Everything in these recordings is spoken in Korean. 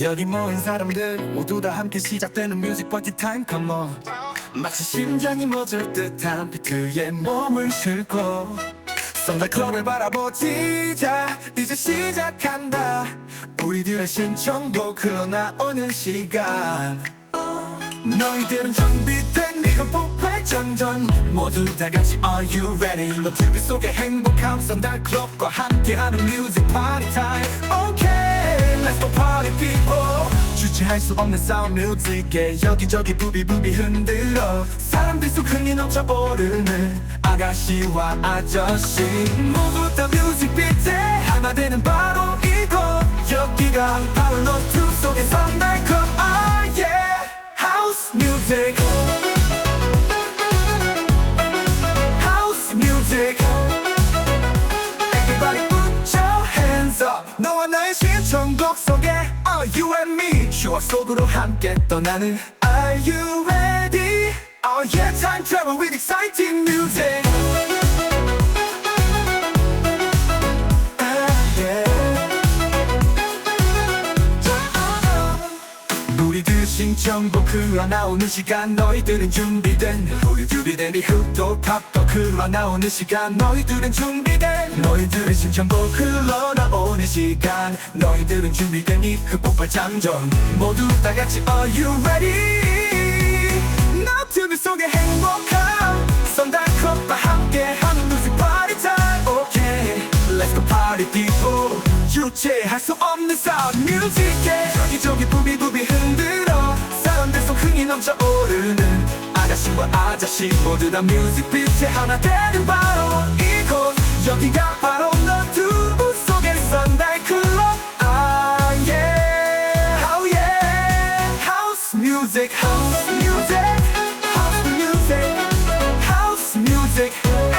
여기 모인 사람들 모두 다 함께 시작되는 뮤직 파티 타임 on. 마치 심장이 멎을 듯한 비트에 몸을 싣고 썬더클럽을 바라보지 자. 이제 시작한다. 우리들의 신청곡 흘러나오는 시간. 너희들은 준비된 네가 폭발 전전. 모두 다 같이 Are you ready? 너들 속에 행복한 썬더클럽과 함께하는 뮤직 파티 타임 할 수 없는 사운드 뮤직에 여기저기 부비부비 흔들어. 사람들 속 흥이 넘쳐오르는 아가씨와 아저씨. 모두 다 뮤직 비트에 하나 되는 바로 이곳. 여기가 바로 너두 속의 썬더클럽 Ah yeah House music House music 나의 신청곡 속에 Are you and me 추억 속으로 함께 떠나는 Are you ready? Oh yeah time travel with exciting music 신청곡 흘러나오는 시간 너희들은 준비된. 우리 준비된 이후도 팝도 흘러나오는 시간 너희들은 준비된. 너희들의 신청곡 흘러나오는 시간 너희들은 준비된 이후 폭발 장전. 모두 다 같이 Are you ready? 너튜브 속에 행복한 썬다컵과 함께하는 뮤직 파티 타임 Okay Let's go party people. 주체할 수 없는 사운드 뮤직에 넘쳐 오르는 아가씨와 아저씨 모두 다 뮤직 빛에 하나 되는 바로 이곳 여기가 바로 너튜브 속의 썬다이 클럽 Ah yeah Oh yeah House music House music oh.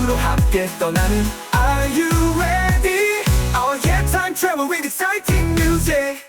Oh 함께 떠나는 our ring exciting music.